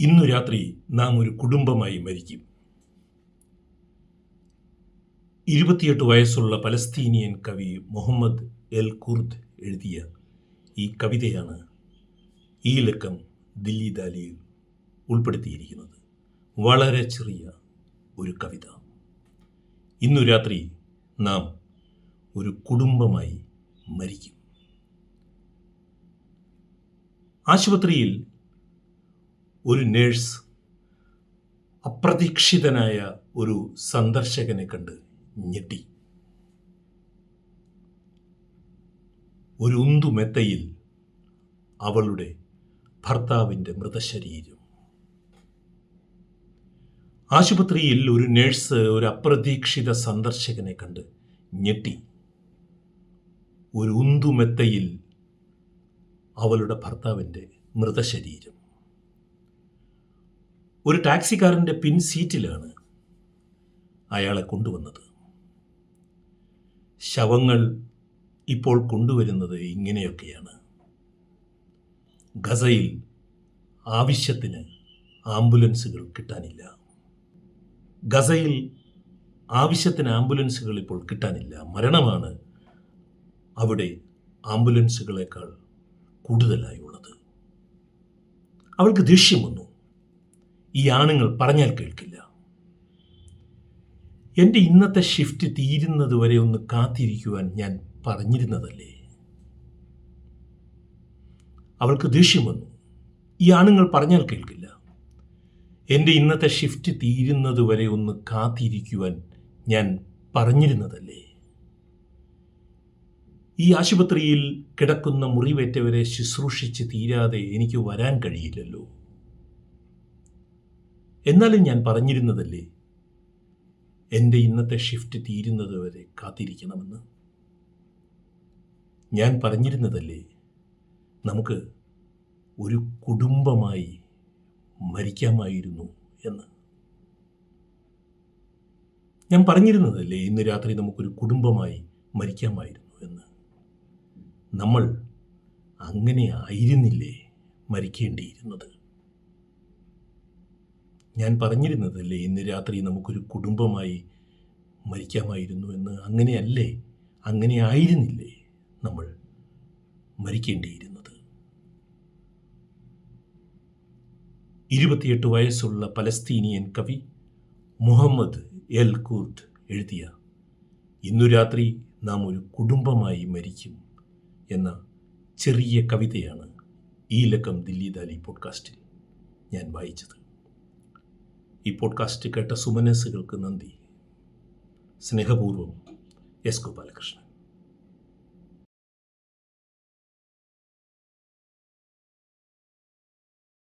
ഇന്നു രാത്രി നാം ഒരു കുടുംബമായി മരിക്കും. ഇരുപത്തിയെട്ട് വയസ്സുള്ള പലസ്തീനിയൻ കവി മുഹമ്മദ് എൽ കുർദ് എഴുതിയ ഈ കവിതയാണ് ഈ ലക്കം ദില്ലി ദാലിയിൽ ഉൾപ്പെടുത്തിയിരിക്കുന്നത്. വളരെ ചെറിയ ഒരു കവിത. ഇന്നു രാത്രി നാം ഒരു കുടുംബമായി മരിക്കും. ആശുപത്രിയിൽ ഒരു നേഴ്സ് അപ്രതീക്ഷിതനായ ഒരു സന്ദർശകനെ കണ്ട് ഞെട്ടി. ഒരു ഉന്തുമെത്തയിൽ അവളുടെ ഭർത്താവിന്റെ മൃതശരീരം. ആശുപത്രിയിൽ ഒരു നേഴ്സ് ഒരു അപ്രതീക്ഷിത സന്ദർശകനെ കണ്ട് ഞെട്ടി. ഒരു ഉന്തുമെത്തയിൽ അവളുടെ ഭർത്താവിന്റെ മൃതശരീരം. ഒരു ടാക്സിക്കാരന്റെ പിൻ സീറ്റിലാണ് അയാളെ കൊണ്ടുവന്നത്. ശവങ്ങൾ ഇപ്പോൾ കൊണ്ടുവരുന്നത് ഇങ്ങനെയൊക്കെയാണ്. ഗസയിൽ ആവശ്യത്തിന് ആംബുലൻസുകൾ കിട്ടാനില്ല. ഗസയിൽ ആവശ്യത്തിന് ആംബുലൻസുകൾ ഇപ്പോൾ കിട്ടാനില്ല. മരണമാണ് അവിടെ ആംബുലൻസുകളെക്കാൾ കൂടുതലായി ഉള്ളത് അവൾക്ക് ദേഷ്യം വന്നു. ഈ ആണുങ്ങൾ പറഞ്ഞാൽ കേൾക്കില്ല. എന്റെ ഇന്നത്തെ ഷിഫ്റ്റ് തീരുന്നത് വരെ ഒന്ന് കാത്തിരിക്കുവാൻ ഞാൻ പറഞ്ഞിരുന്നതല്ലേ? അവൾക്ക് ദേഷ്യം വന്നു. ഈ ആണുങ്ങൾ പറഞ്ഞാൽ കേൾക്കില്ല. എന്റെ ഇന്നത്തെ ഷിഫ്റ്റ് തീരുന്നത് വരെ ഒന്ന് കാത്തിരിക്കുവാൻ ഞാൻ പറഞ്ഞിരുന്നതല്ലേ? ഈ ആശുപത്രിയിൽ കിടക്കുന്ന മുറിവേറ്റവരെ ശുശ്രൂഷിച്ച് തീരാതെ എനിക്ക് വരാൻ കഴിയില്ലല്ലോ. എന്നാലും ഞാൻ പറഞ്ഞിരുന്നതല്ലേ? എന്റെ ഇന്നത്തെ ഷിഫ്റ്റ് തീരുന്നത് വരെ കാത്തിരിക്കണമെന്ന്? ഞാൻ പറഞ്ഞിരുന്നതല്ലേ? നമുക്ക് ഒരു കുടുംബമായി മരിക്കാമായിരുന്നു എന്ന്. ഞാൻ പറഞ്ഞിരുന്നതല്ലേ ഇന്ന് രാത്രി നമുക്കൊരു കുടുംബമായി മരിക്കാമായിരുന്നു എന്ന്. നമ്മൾ അങ്ങനെ ആയിരുന്നില്ലേ മരിക്കേണ്ടിയിരുന്നത്? ഞാൻ പറഞ്ഞിരുന്നതല്ലേ ഇന്ന് രാത്രി നമുക്കൊരു കുടുംബമായി മരിക്കാമായിരുന്നു എന്ന്. അങ്ങനെയല്ലേ അങ്ങനെ ആയിരുന്നില്ലേ നമ്മൾ മരിക്കേണ്ടിയിരുന്നത്? ഇരുപത്തിയെട്ട് വയസ്സുള്ള പലസ്തീനിയൻ കവി മുഹമ്മദ് എൽ കൂർട്ട് എഴുതിയ ഇന്നു രാത്രി നാം ഒരു കുടുംബമായി മരിക്കും എന്ന ചെറിയ കവിതയാണ് ഈ ലക്കം ദില്ലി ദാലി പോഡ്കാസ്റ്റിൽ ഞാൻ വായിച്ചത്. ഈ പോഡ്കാസ്റ്റ് കേട്ട സുമനസ്സുകൾക്ക് നന്ദി. സ്നേഹപൂർവം എസ് ഗോപാലകൃഷ്ണൻ.